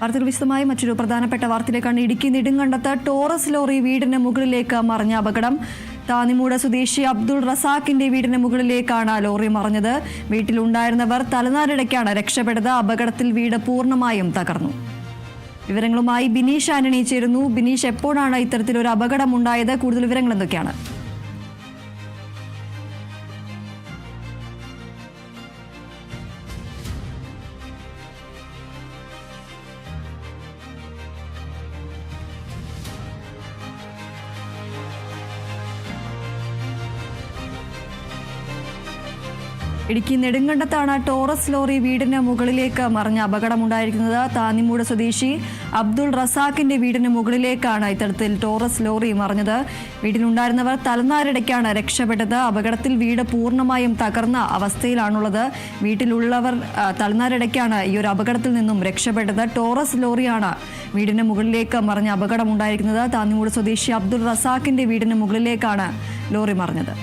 വാർത്തകൾ വിശദമായി മറ്റൊരു പ്രധാനപ്പെട്ട വാർത്തയിലേക്കാണ് ഇടുക്കി നെടുങ്കണ്ടത്ത് ടോറസ് ലോറി വീടിന് മുകളിലേക്ക് മറിഞ്ഞ അപകടം. താനിമൂട സ്വദേശി അബ്ദുൾ റസാഖിന്റെ വീടിന് മുകളിലേക്കാണ് ലോറി മറിഞ്ഞത്. വീട്ടിലുണ്ടായിരുന്നവർ തലനാരിടയ്ക്കാണ് രക്ഷപ്പെട്ടത്. അപകടത്തിൽ വീട് പൂർണമായും തകർന്നു. വിവരങ്ങളുമായി ബിനീഷ് ആന്റണി ചേരുന്നു. ബിനീഷ് എപ്പോഴാണ് ഇത്തരത്തിലൊരു അപകടം ഉണ്ടായത്? കൂടുതൽ വിവരങ്ങൾ എന്തൊക്കെയാണ്? ഇടുക്കി നെടുങ്കണ്ടത്താണ് ടോറസ് ലോറി വീടിന് മുകളിലേക്ക് മറിഞ്ഞ അപകടമുണ്ടായിരിക്കുന്നത്. താന്നിമൂട് സ്വദേശി അബ്ദുൾ റസാഖിന്റെ വീടിന് മുകളിലേക്കാണ് ഇത്തരത്തിൽ ടോറസ് ലോറി മറിഞ്ഞത്. വീട്ടിലുണ്ടായിരുന്നവർ തലനാരിടയ്ക്കാണ് രക്ഷപ്പെട്ടത്. അപകടത്തിൽ വീട് പൂർണമായും തകർന്ന അവസ്ഥയിലാണുള്ളത്. വീട്ടിലുള്ളവർ തലനാരിടയ്ക്കാണ് ഈ ഒരു അപകടത്തിൽ നിന്നും രക്ഷപ്പെട്ടത്. ടോറസ് ലോറിയാണ് വീടിന് മുകളിലേക്ക് മറിഞ്ഞ അപകടമുണ്ടായിരിക്കുന്നത്. താന്നിമൂട് സ്വദേശി അബ്ദുൾ റസാഖിന്റെ വീടിന് മുകളിലേക്കാണ് ലോറി മറിഞ്ഞത്.